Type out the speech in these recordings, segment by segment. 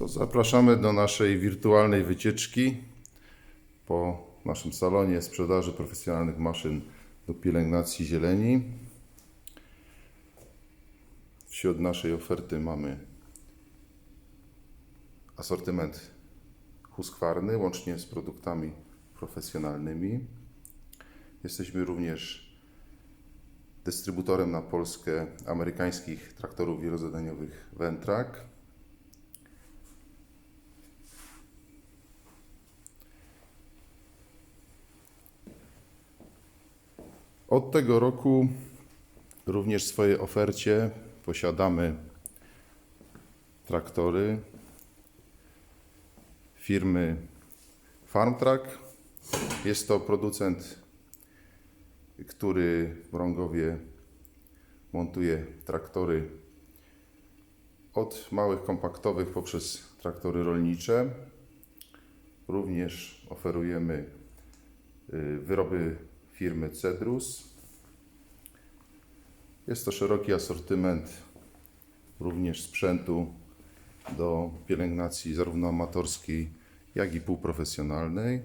to zapraszamy do naszej wirtualnej wycieczki po naszym salonie sprzedaży profesjonalnych maszyn do pielęgnacji zieleni. Wśród naszej oferty mamy asortyment huskwarny, łącznie z produktami profesjonalnymi. Jesteśmy również dystrybutorem na Polskę amerykańskich traktorów wielozadaniowych Ventrak. Od tego roku również w swojej ofercie posiadamy traktory firmy Farmtrack. Jest to producent, który w Mrągowie montuje traktory od małych kompaktowych poprzez traktory rolnicze. Również oferujemy y, wyroby firmy Cedrus. Jest to szeroki asortyment również sprzętu do pielęgnacji zarówno amatorskiej, jak i półprofesjonalnej.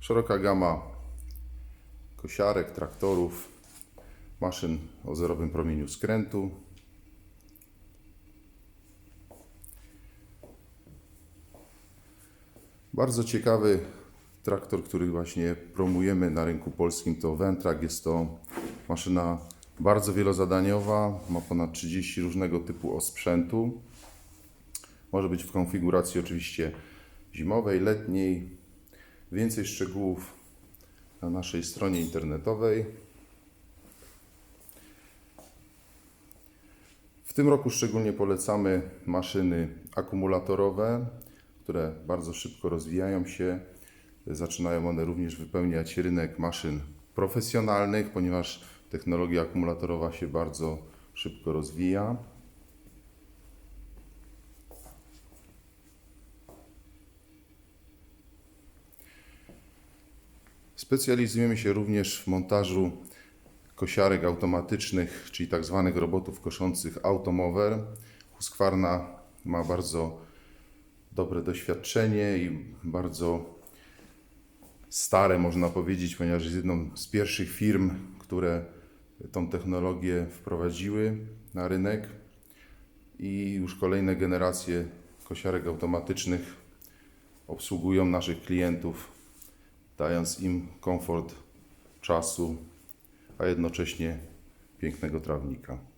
Szeroka gama kosiarek, traktorów, maszyn o zerowym promieniu skrętu. Bardzo ciekawy traktor, który właśnie promujemy na rynku polskim to Ventrak. Jest to maszyna bardzo wielozadaniowa, ma ponad 30 różnego typu osprzętu. Może być w konfiguracji oczywiście zimowej, letniej. Więcej szczegółów na naszej stronie internetowej. W tym roku szczególnie polecamy maszyny akumulatorowe, które bardzo szybko rozwijają się. Zaczynają one również wypełniać rynek maszyn profesjonalnych, ponieważ technologia akumulatorowa się bardzo szybko rozwija. Specjalizujemy się również w montażu kosiarek automatycznych, czyli tak zwanych robotów koszących automower. Husqvarna ma bardzo dobre doświadczenie i bardzo stare, można powiedzieć, ponieważ jest jedną z pierwszych firm, które tą technologię wprowadziły na rynek i już kolejne generacje kosiarek automatycznych obsługują naszych klientów, dając im komfort czasu, a jednocześnie pięknego trawnika.